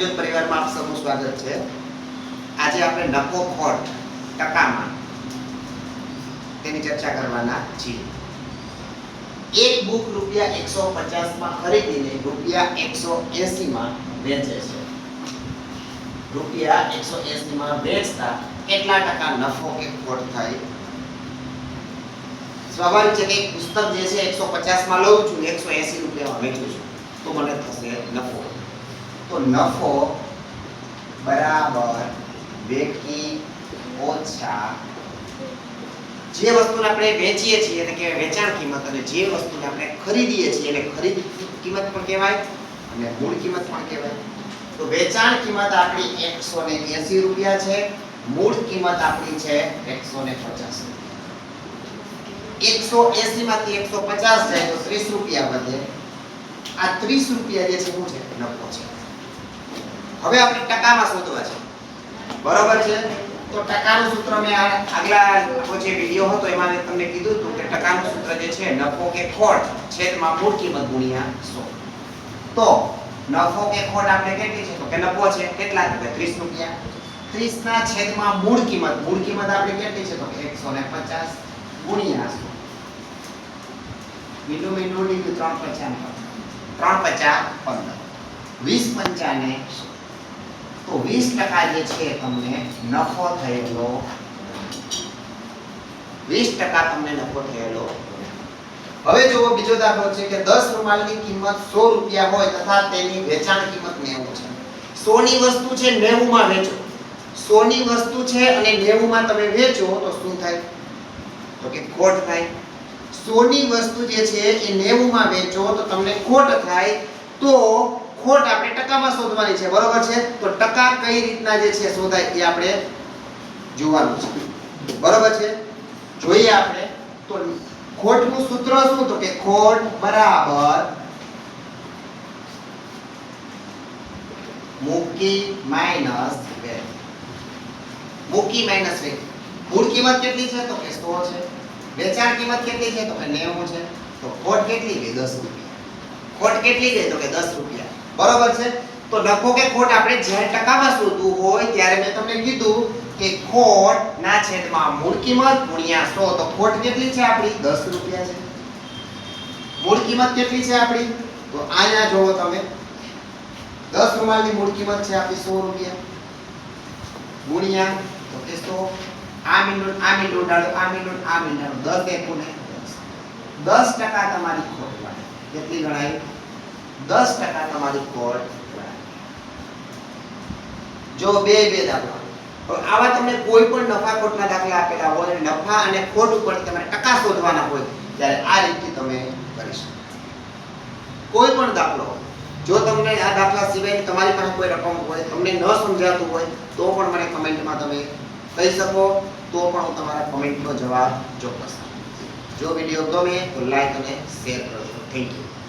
જ્ઞાનજ્યોત પરિવારમાં આપ સૌનું સ્વાગત છે. આજે આપણે નફો ખોટ ટકામાં તેની ચર્ચા કરવાના છીએ. એક બુક રૂપિયા એકસો પચાસમાં ખરીદીને રૂપિયા એકસો એસીમાં વેચે છે. રૂપિયા એકસો એસીમાં વેચતા કેટલા ટકા નફો કે ખોટ થાય? સ્વાભાવિક છે કે પુસ્તક જે છે, એકસો પચાસમાં લઉં છું એકસો એસી રૂપિયામાં વેચું છું. તો મને થશે નફો. તો નફો બરાબર વેચી ઓછા જે વસ્તુને આપણે વેચીએ છીએ, એટલે કે વેચાણ કિંમત અને જે વસ્તુને આપણે ખરીદીએ છીએ, એટલે ખરીદ કિંમત પણ કહેવાય અને મૂળ કિંમત પણ કહેવાય. તો વેચાણ કિંમત આપણી એકસો ને એસી રૂપિયા છે, મૂળ કિંમત આપણી છે એકસો ને પચાસ એકસો એસી માંથી એકસો પચાસ જાય તો ત્રીસ રૂપિયા વધે. આ ત્રીસ રૂપિયા જે છે, શું છે? નફો છે. હવે આપણે ટકામાં શોધવા છે. બરોબર છે? તો ટકાનું સૂત્ર મેં આગલા જે વીડિયો હતો, એમાં મેં તમને કીધું હતું કે ટકાનું સૂત્ર જે છે, નફો કે ખોટ છેદમાં મૂળ કિંમત ગુણ્યા 100 તો નફો કે ખોટ આપણે કેટલી છે? તો કે નફો છે, કેટલા તો કે 30 રૂપિયા. 30 ના છેદમાં મૂળ કિંમત મૂળ કિંમત આપણે કેટલી છે? તો કે 150 ગુણ્યા 100 મીંડું મીંડું ત્રણ પચાસ ત્રણ પચાસ, પંદર. વીસ પંચાને વીસ ટકા જે છે તમને નફો થયેલો વીસ ટકા તમને નફો થયેલો હવે જુઓ બીજો દાખલો છે કે દસ રૂમાલની કિંમત સો રૂપિયા હોય તથા તેની વેચાણ કિંમત નેવું છે સોની વસ્તુ છે નેવું માં વેચો સોની વસ્તુ છે અને નેવું માં તમે વેચો તો શું થાય તો કે ખોટ થાય સોની વસ્તુ જે છે એ 90 માં વેચો તો તમને ખોટ થાય તો ખોટ આપણે ટકામાં શોધવાની છે, બરોબર છે? તો ટકા કઈ રીતના જે છે શોધાય એ આપણે જોવાનું છે. બરોબર છે? જોઈએ આપણે. તો ખોટનું સૂત્ર શું? તો કે ખોટ બરાબર મૂકી માઇનસ વેચ મૂકી માઇનસ વેચ મૂળ કિંમત કેટલી છે? તો કે 100 છે. વેચાણ કિંમત કેટલી છે? તો કે 90 છે. તો ખોટ કેટલી? ગઈ 10 રૂપિયા. ખોટ કેટલી ગઈ તો કે 10 રૂપિયા. બરોબર છે? તો નફો કે ખોટ આપણે જ્યારે ટકામાં શોધવું હોય ત્યારે મેં તમને કીધું કે ખોટ ના છેદમાં મૂળ કિંમત ગુણ્યા 100 તો ખોટ કેટલી છે આપણી? 10 રૂપિયા છે. મૂળ કિંમત કેટલી છે આપણી? તો અહીંયા જોવો તમે. 10 રૂમાલની મૂળ કિંમત છે આપણી 100 રૂપિયા. ગુણ્યા, તો કે 100 આ મિનિટ આ મિનિટ ઉડાડો, આ મિનિટ આ મિનિટ દસ એકુને દસ. ટકા તમારી ખોટ ગણાય કેટલી ગણાય? દસ ટકા તમારી કોર્ટ જો બે બે દાખલા. આવા તમને કોઈ પણ નફા ખોટના દાખલા આપેલા હોય, નફા અને ખોટ ઉપર તમારે ટકા શોધવાના હોય, ત્યારે આ રીતે તમે કરી શકો. કોઈ પણ દાખલો, જો તમને આ દાખલા સિવાય તમારી પાસે કોઈ રકમ હોય, તમને ન સમજાતું હોય, તો પણ મને કમેન્ટમાં તમે કહી શકો, તો પણ હું તમારા કમેન્ટનો જવાબ ચોક્કસ જો વીડિયો ગમે તો લાઈક અને શેર કરજો. Thank you